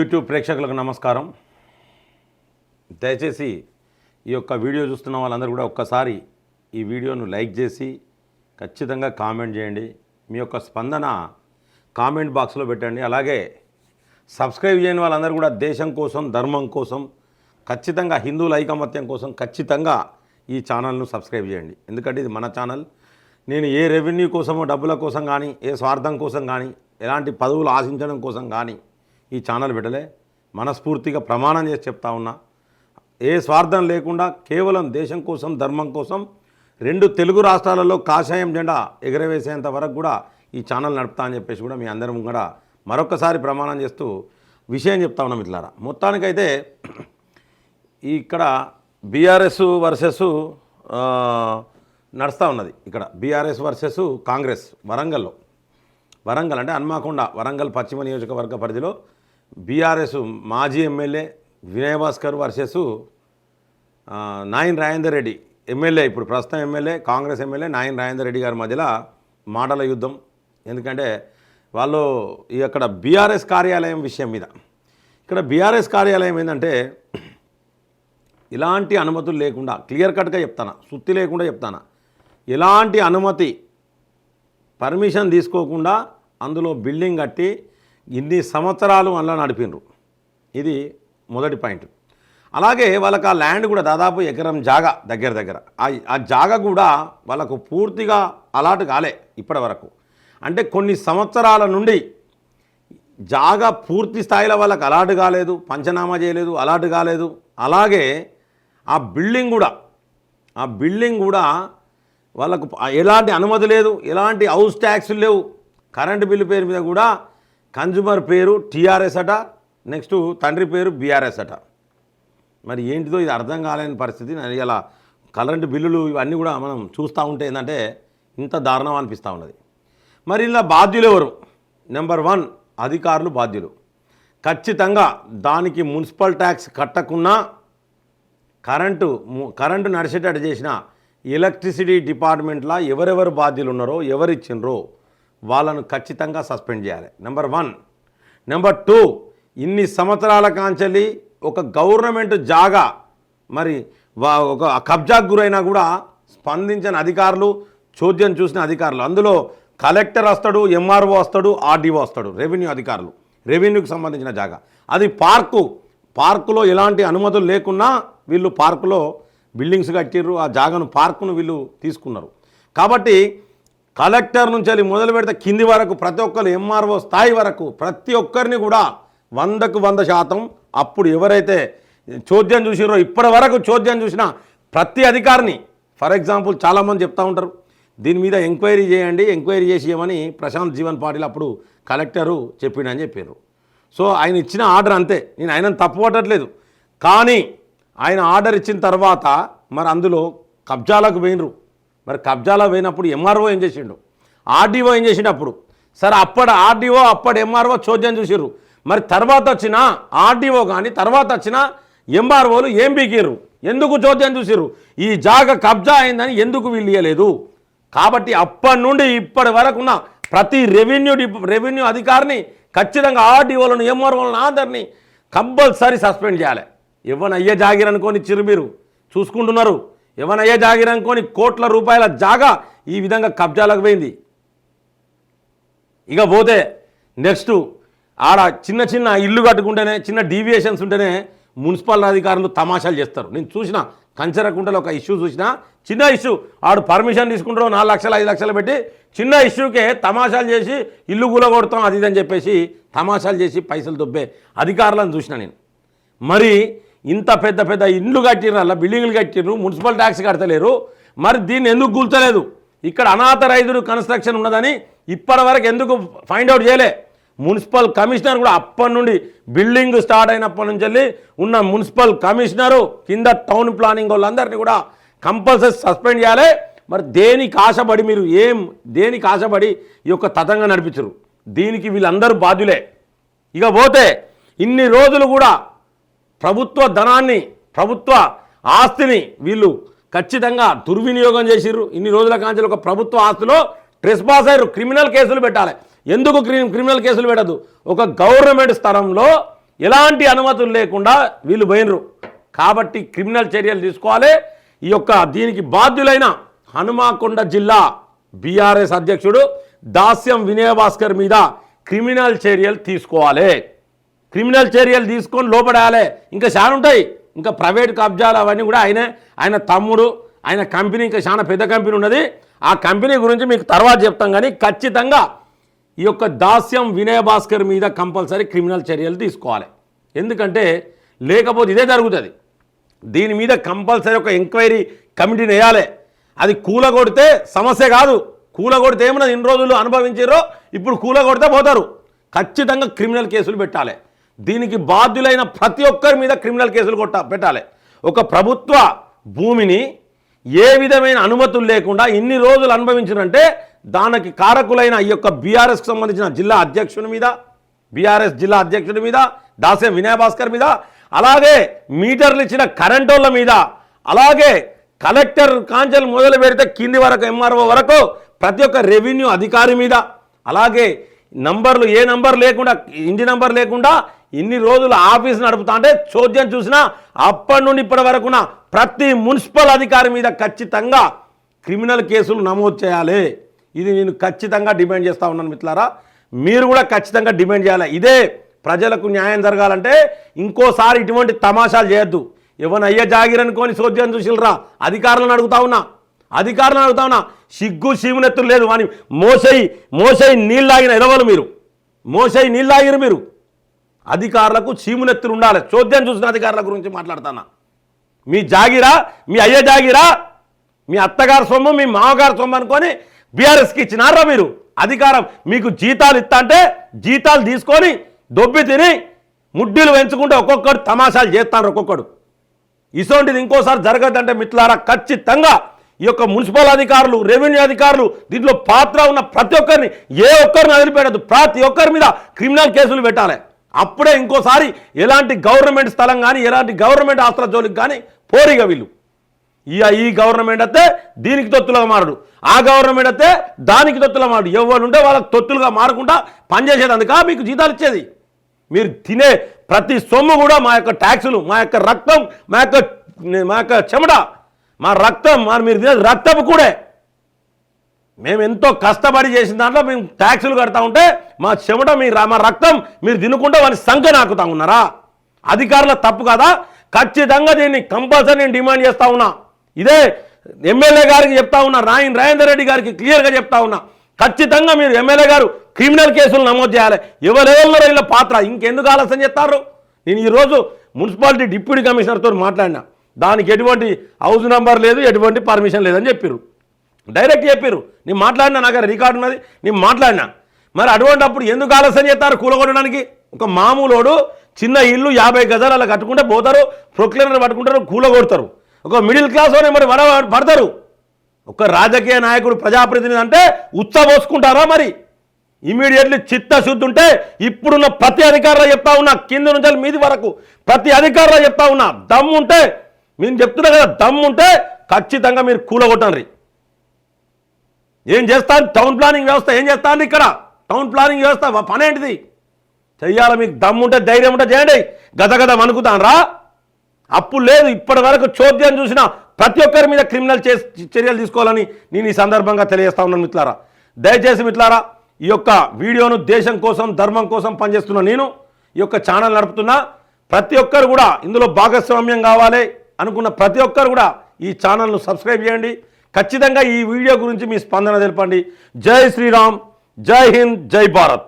YouTube ప్రేక్షకులకు నమస్కారం. దయచేసి ఈ యొక్క వీడియో చూస్తున్న వాళ్ళందరూ కూడా ఒక్కసారి ఈ వీడియోను లైక్ చేసి ఖచ్చితంగా కామెంట్ చేయండి. మీ యొక్క స్పందన కామెంట్ బాక్స్లో పెట్టండి. అలాగే సబ్స్క్రైబ్ చేయని వాళ్ళందరూ కూడా దేశం కోసం ధర్మం కోసం ఖచ్చితంగా హిందువుల ఐకమత్యం కోసం ఖచ్చితంగా ఈ ఛానల్ను సబ్స్క్రైబ్ చేయండి. ఎందుకంటే ఇది మన ఛానల్. నేను ఏ రెవెన్యూ కోసమో డబ్బుల కోసం కానీ ఏ స్వార్థం కోసం కానీ ఎలాంటి పదవులు ఆశించడం కోసం కానీ ఈ ఛానల్ పెట్టలే మనస్ఫూర్తిగా ప్రమాణం చేసి చెప్తా ఉన్నా. ఏ స్వార్థం లేకుండా కేవలం దేశం కోసం ధర్మం కోసం రెండు తెలుగు రాష్ట్రాలలో కాషాయం జెండా ఎగరవేసేంత వరకు కూడా ఈ ఛానల్ నడుపుతా అని చెప్పేసి కూడా మీ అందరం కూడా మరొకసారి ప్రమాణం చేస్తూ విషయం చెప్తా ఉన్నాం ఇట్లారా మొత్తానికైతే ఇక్కడ బీఆర్ఎస్ వర్సెస్ నడుస్తూ ఉన్నది ఇక్కడ. బీఆర్ఎస్ వర్సెస్ కాంగ్రెస్ వరంగల్లో వరంగల్ అంటే హన్మాకొండ వరంగల్ పశ్చిమ నియోజకవర్గ పరిధిలో బీఆర్ఎస్ మాజీ MLA Vinayabhaskar versus Nayini Rajender Reddy MLA. ఇప్పుడు ప్రస్తుతం ఎమ్మెల్యే కాంగ్రెస్ ఎమ్మెల్యే నాయన్ రాజేందర్ రెడ్డి గారి మధ్యలో మాటల యుద్ధం. ఎందుకంటే వాళ్ళు ఈ అక్కడ బీఆర్ఎస్ కార్యాలయం విషయం మీద ఇక్కడ బీఆర్ఎస్ కార్యాలయం ఏంటంటే ఇలాంటి అనుమతులు లేకుండా క్లియర్ కట్గా చెప్తాను సుత్తి లేకుండా చెప్తాను ఎలాంటి అనుమతి పర్మిషన్ తీసుకోకుండా అందులో బిల్డింగ్ కట్టి ఇన్ని సంవత్సరాలు అందులో నడిపినరు. ఇది మొదటి పాయింట్. అలాగే వాళ్ళకి ఆ ల్యాండ్ కూడా దాదాపు ఎకరం జాగా దగ్గర దగ్గర. ఆ- జాగా కూడా వాళ్ళకు పూర్తిగా అలాట్ కాలే ఇప్పటి వరకు. అంటే కొన్ని సంవత్సరాల నుండి జాగా పూర్తి స్థాయిలో వాళ్ళకి అలాట్ కాలేదు పంచనామా చేయలేదు అలాట్ కాలేదు. అలాగే ఆ బిల్డింగ్ కూడా ఆ బిల్డింగ్ కూడా వాళ్ళకు ఎలాంటి అనుమతి లేదు ఎలాంటి హౌస్ ట్యాక్స్లు లేవు. కరెంటు బిల్లు పేరు మీద కూడా కన్జ్యూమర్ పేరు టీఆర్ఎస్ అట నెక్స్ట్ తండ్రి పేరు బీఆర్ఎస్ అట. మరి ఏంటిదో ఇది అర్థం కాలేని పరిస్థితి. నేను ఇలా కరెంటు బిల్లులు ఇవన్నీ కూడా మనం చూస్తూ ఉంటే ఏంటంటే ఇంత దారుణం అనిపిస్తూ ఉన్నది. మరి ఇలా బాధ్యులు ఎవరు? నెంబర్ వన్ అధికారులు బాధ్యులు. ఖచ్చితంగా దానికి మున్సిపల్ ట్యాక్స్ కట్టకున్నా కరెంటు కరెంటు నడిచేటట్టు చేసిన ఎలక్ట్రిసిటీ డిపార్ట్మెంట్లో ఎవరెవరు బాధ్యులు ఉన్నారో ఎవరిచ్చినరో వాళ్ళను ఖచ్చితంగా సస్పెండ్ చేయాలి. నెంబర్ వన్ నెంబర్ టూ ఇన్ని సంవత్సరాల కాంచెల్లి ఒక గవర్నమెంట్ జాగా మరి ఒక కబ్జాకు గురైనా కూడా స్పందించిన అధికారులు చోద్యం చూసిన అధికారులు. అందులో కలెక్టర్ వస్తాడు ఎంఆర్ఓ వస్తాడు ఆర్డీఓ వస్తాడు రెవెన్యూ అధికారులు. రెవెన్యూకి సంబంధించిన జాగా. అది పార్కు. పార్కులో ఎలాంటి అనుమతులు లేకున్నా వీళ్ళు పార్కులో బిల్డింగ్స్ కట్టిర్రు ఆ జాగాను పార్కును వీళ్ళు తీసుకున్నారు. కాబట్టి కలెక్టర్ నుంచి వెళ్ళి మొదలు పెడితే కింది వరకు ప్రతి ఒక్కరు ఎంఆర్ఓ స్థాయి వరకు ప్రతి ఒక్కరిని కూడా వందకు వంద శాతం అప్పుడు ఎవరైతే చోద్యం చూసిరో ఇప్పటి వరకు చోద్యం చూసిన ప్రతి అధికారిని ఫర్ ఎగ్జాంపుల్ చాలామంది చెప్తా ఉంటారు దీని మీద ఎంక్వైరీ చేయండి ఎంక్వైరీ చేసి ఇవ్వమని ప్రశాంత్ జీవన్ పాటిల్ అప్పుడు కలెక్టరు చెప్పిండని చెప్పారు సో ఆయన ఇచ్చిన ఆర్డర్ అంతే నేను ఆయన తప్పుపట్టట్లేదు కానీ ఆయన ఆర్డర్ ఇచ్చిన తర్వాత మరి అందులో కబ్జాలకు పోయినరు. మరి కబ్జాలో పోయినప్పుడు ఎంఆర్ఓ ఏం చేసిండు? ఆర్డీఓ ఏం చేసిండు అప్పుడు సరే అప్పటి ఆర్డీఓ అప్పటి ఎంఆర్ఓ చోద్యం చూసిర్రు. మరి తర్వాత వచ్చిన ఆర్డీఓ కానీ తర్వాత వచ్చిన ఎంఆర్ఓలు ఏం బీకిర్రు? ఎందుకు చోద్యం చూసిర్రు? ఈ జాగ కబ్జా అయిందని ఎందుకు వీళ్ళు ఇవ్వలేదు కాబట్టి అప్పటి నుండి ఇప్పటి వరకు ఉన్న ప్రతి రెవెన్యూ రెవెన్యూ అధికారిని ఖచ్చితంగా ఆర్డీఓలను ఎంఆర్ఓలను అందరినీ కంపల్సరీ సస్పెండ్ చేయాలి. ఎవరు అయ్యే జాగిరనుకొని అనుకొని మీరు? చూసుకుంటున్నారు. ఎవరిని అయ్యే కోట్ల రూపాయల జాగా ఈ విధంగా కబ్జాలకు పోయింది. ఇక పోతే నెక్స్ట్ ఆడ చిన్న చిన్న ఇల్లు కట్టుకుంటేనే చిన్న డీవియేషన్స్ ఉంటేనే మున్సిపల్ అధికారులు తమాషాలు చేస్తారు. నేను చూసిన కంచరకుంటలో ఒక ఇష్యూ చూసిన చిన్న ఇష్యూ ఆడు పర్మిషన్ తీసుకుంటాడు నాలుగు లక్షలు ఐదు లక్షలు పెట్టి చిన్న ఇష్యూకే తమాషాలు చేసి ఇల్లు కూలగొడతాం అది ఇది అని చెప్పేసి తమాషాలు చేసి పైసలు దొబ్బే అధికారులను చూసిన నేను. మరి ఇంత పెద్ద పెద్ద ఇండ్లు కట్టిర్రు అలా బిల్డింగ్లు కట్టిర్రు మున్సిపల్ ట్యాక్స్ కడతలేరు. మరి దీన్ని ఎందుకు కూల్చలేదు? ఇక్కడ అనాథరైజుడు కన్స్ట్రక్షన్ ఉన్నదని ఇప్పటి వరకు ఎందుకు ఫైండ్ అవుట్ చేయలే? మున్సిపల్ కమిషనర్ కూడా అప్పటి నుండి బిల్డింగ్ స్టార్ట్ అయినప్పటి నుంచి వెళ్ళి ఉన్న మున్సిపల్ కమిషనరు కింద టౌన్ ప్లానింగ్ వాళ్ళందరినీ కూడా కంపల్సరీ సస్పెండ్ చేయాలి. మరి దేనికి ఆశపడి మీరు ఏం దేనికి ఆశపడి ఈ యొక్క తతంగా నడిపించరు? దీనికి వీళ్ళందరూ బాధ్యులే. ఇక పోతే ఇన్ని రోజులు కూడా ప్రభుత్వ ధనాన్ని ప్రభుత్వ ఆస్తిని వీళ్ళు ఖచ్చితంగా దుర్వినియోగం చేసిర్రు. ఇన్ని రోజుల కాంచెలు ఒక ప్రభుత్వ ఆస్తిలో ట్రెస్ పాస్ అయ్యారు. క్రిమినల్ కేసులు పెట్టాలి. ఎందుకు క్రిమినల్ కేసులు పెట్టదు? ఒక గవర్నమెంట్ స్థలంలో ఎలాంటి అనుమతులు లేకుండా వీళ్ళు పోయినరు కాబట్టి క్రిమినల్ చర్యలు తీసుకోవాలి. ఈ యొక్క దీనికి బాధ్యులైన హనుమాకొండ జిల్లా బీఆర్ఎస్ అధ్యక్షుడు దాస్యం వినయభాస్కర్ మీద క్రిమినల్ చర్యలు తీసుకోవాలి. క్రిమినల్ చర్యలు తీసుకొని లోపడాలి. ఇంకా చాలా ఉంటాయి. ఇంకా ప్రైవేట్ కబ్జాలు అవన్నీ కూడా ఆయనే ఆయన తమ్ముడు ఆయన కంపెనీ ఇంకా చాలా పెద్ద కంపెనీ ఉన్నది. ఆ కంపెనీ గురించి మీకు తర్వాత చెప్తాం కానీ ఖచ్చితంగా ఈ యొక్క దాస్యం వినయ భాస్కర్ మీద కంపల్సరీ క్రిమినల్ చర్యలు తీసుకోవాలి. ఎందుకంటే లేకపోతే ఇదే జరుగుతుంది. దీని మీద కంపల్సరీ ఒక ఎంక్వైరీ కమిటీని వేయాలి అది కూలగొడితే సమస్య కాదు. కూలగొడితే ఏమన్నా ఇన్ని రోజులు అనుభవించారో ఇప్పుడు కూలగొడితే పోతారు. ఖచ్చితంగా క్రిమినల్ కేసులు పెట్టాలి. దీనికి బాధ్యులైన ప్రతి ఒక్కరి మీద క్రిమినల్ కేసులు కొట్ట పెట్టాలి. ఒక ప్రభుత్వ భూమిని ఏ విధమైన అనుమతులు లేకుండా ఇన్ని రోజులు అనుభవించినంటే దానికి కారకులైన ఈ యొక్క బీఆర్ఎస్కి సంబంధించిన జిల్లా అధ్యక్షుని మీద బీఆర్ఎస్ జిల్లా అధ్యక్షుడి మీద దాసే వినయ భాస్కర్ మీద అలాగే మీటర్లు ఇచ్చిన కరెంటోళ్ళ మీద అలాగే కలెక్టర్ కాంచెలు మొదలు పెడితే కింది వరకు ఎంఆర్ఓ వరకు ప్రతి ఒక్క రెవెన్యూ అధికారి మీద అలాగే నంబర్లు ఏ నంబర్ లేకుండా ఇంటి నంబర్ లేకుండా ఇన్ని రోజులు ఆఫీస్ నడుపుతా అంటే చోద్యం చూసినా అప్పటి నుండి ఇప్పటి వరకున ప్రతి మున్సిపల్ అధికారి మీద ఖచ్చితంగా క్రిమినల్ కేసులు నమోదు చేయాలి. ఇది నేను ఖచ్చితంగా డిమాండ్ చేస్తా ఉన్నాను మిత్రులారా. మీరు కూడా ఖచ్చితంగా డిమాండ్ చేయాలి. ఇదే ప్రజలకు న్యాయం జరగాలంటే ఇంకోసారి ఇటువంటి తమాషాలు చేయొద్దు. ఎవరిని అయ్యే జాగిరనుకొని సోద్యం చూసిలరా? అధికారులను అడుగుతా ఉన్నా. అధికారులను అడుగుతా ఉన్నా. సిగ్గు శివునెత్తులు లేదు. వాని మోసై నీళ్ళు నీళ్ళాగిన ఎదవలు మీరు. మోసయి నీళ్ళాగిరు మీరు. అధికారులకు చీమునెత్తులు ఉండాలి. చోద్యం చూసిన అధికారుల గురించి మాట్లాడుతున్నా. మీ జాగిరా మీ అయ్య జాగిరా మీ అత్తగారి సొమ్ము మీ మామగారు సొమ్ము అనుకొని బీఆర్ఎస్కి ఇచ్చినారా మీరు? అధికారం మీకు జీతాలు ఇస్తా అంటే జీతాలు తీసుకొని దొబ్బి తిని ముడ్డీలు పెంచుకుంటే ఒక్కొక్కడు తమాషాలు చేస్తాడు ఒక్కొక్కడు. ఇటువంటిది ఇంకోసారి జరగదంటే మిట్లారా ఖచ్చితంగా ఈ యొక్క మున్సిపల్ అధికారులు రెవెన్యూ అధికారులు దీంట్లో పాత్ర ఉన్న ప్రతి ఒక్కరిని ఏ ఒక్కరిని వదిలిపెట్టద్దు. ప్రతి ఒక్కరి మీద క్రిమినల్ కేసులు పెట్టాలి. అప్పుడే ఇంకోసారి ఎలాంటి గవర్నమెంట్ స్థలం కానీ ఎలాంటి గవర్నమెంట్ ఆస్తుల జోలికి కానీ పోరిగా వీళ్ళు. ఈ ఈ గవర్నమెంట్ అయితే దీనికి తొత్తులుగా మారడు. ఆ గవర్నమెంట్ అయితే దానికి తొత్తులుగా మారడు. ఎవరు ఉంటే వాళ్ళకి తొత్తులుగా మారకుండా పనిచేసేది అందుక మీకు జీతాలు ఇచ్చేది. మీరు తినే ప్రతి సొమ్ము కూడా మా యొక్క ట్యాక్సులు మా యొక్క రక్తం మా యొక్క మా యొక్క చెమట మా రక్తం మా మీరు తినే రక్తపు కూడా. మేము ఎంతో కష్టపడి చేసిన దాంట్లో మేము ట్యాక్సులు కడతా ఉంటే మా చెమట మీ మా రక్తం మీరు తినుకుంటే వాని సంఖ్య నాకుతా ఉన్నారా? అధికారుల తప్పు కదా? ఖచ్చితంగా దీన్ని కంపల్సరీ నేను డిమాండ్ చేస్తా ఉన్నా. ఇదే ఎమ్మెల్యే గారికి చెప్తా ఉన్నా రాయన్ రాజేందర్ రెడ్డి గారికి క్లియర్గా చెప్తా ఉన్నా. ఖచ్చితంగా మీరు ఎమ్మెల్యే గారు క్రిమినల్ కేసులు నమోదు చేయాలి. ఎవరెవరు వీళ్ళ పాత్ర? ఇంకెందుకు ఆలస్యం చేస్తారు? నేను ఈరోజు మున్సిపాలిటీ డిప్యూటీ కమిషనర్తో మాట్లాడినా. దానికి ఎటువంటి హౌస్ నెంబర్ లేదు ఎటువంటి పర్మిషన్ లేదని చెప్పారు డైరెక్ట్ చెప్పారు నేను మాట్లాడినా నాకు రికార్డు ఉన్నది నేను మాట్లాడినా. మరి అటువంటిప్పుడు ఎందుకు ఆలస్యం చేస్తారు కూలగొట్టడానికి ఒక మామూలోడు చిన్న ఇల్లు యాభై గజాలు అలా కట్టుకుంటే పోతారు ప్రొక్లైనర్ పట్టుకుంటారు కూలగొడతారు. ఒక మిడిల్ క్లాస్ వాడే మరి వడ పడతారు. ఒక రాజకీయ నాయకుడు ప్రజాప్రతినిధి అంటే ఉచ్చబోసుకుంటారా మరి? ఇమీడియట్లీ చిత్తశుద్ధి ఉంటే ఇప్పుడున్న ప్రతి అధికారులు చెప్తా ఉన్నా కింద నుంచి మీది వరకు ప్రతి అధికారులు చెప్తా ఉన్నా దమ్ము ఉంటే మేము చెప్తున్నా కదా దమ్ము ఉంటే ఖచ్చితంగా మీరు కూలగొట్టండి. ఏం చేస్తాను? టౌన్ ప్లానింగ్ వ్యవస్థ ఏం చేస్తాను ఇక్కడ? టౌన్ ప్లానింగ్ వ్యవస్థ పనేంటిది చెయ్యాలి? మీకు దమ్ముంటే ధైర్యం ఉంటే చేయండి. గద గద రా. అప్పుడు లేదు ఇప్పటి వరకు చోద్యం చూసిన ప్రతి ఒక్కరి మీద క్రిమినల్ చేసి చర్యలు తీసుకోవాలని నేను ఈ సందర్భంగా తెలియజేస్తా ఉన్నాను మిత్రులారా. దయచేసి మిత్రులారా ఈ యొక్క వీడియోను దేశం కోసం ధర్మం కోసం పనిచేస్తున్న నేను ఈ యొక్క ఛానల్ నడుపుతున్నా ప్రతి ఒక్కరు కూడా ఇందులో భాగస్వామ్యం కావాలి అనుకున్న ప్రతి ఒక్కరు కూడా ఈ ఛానల్ను సబ్స్క్రైబ్ చేయండి. ఖచ్చితంగా ఈ వీడియో గురించి మీ స్పందన తెలపండి. జై శ్రీరామ్ జై హింద్ జై భారత్.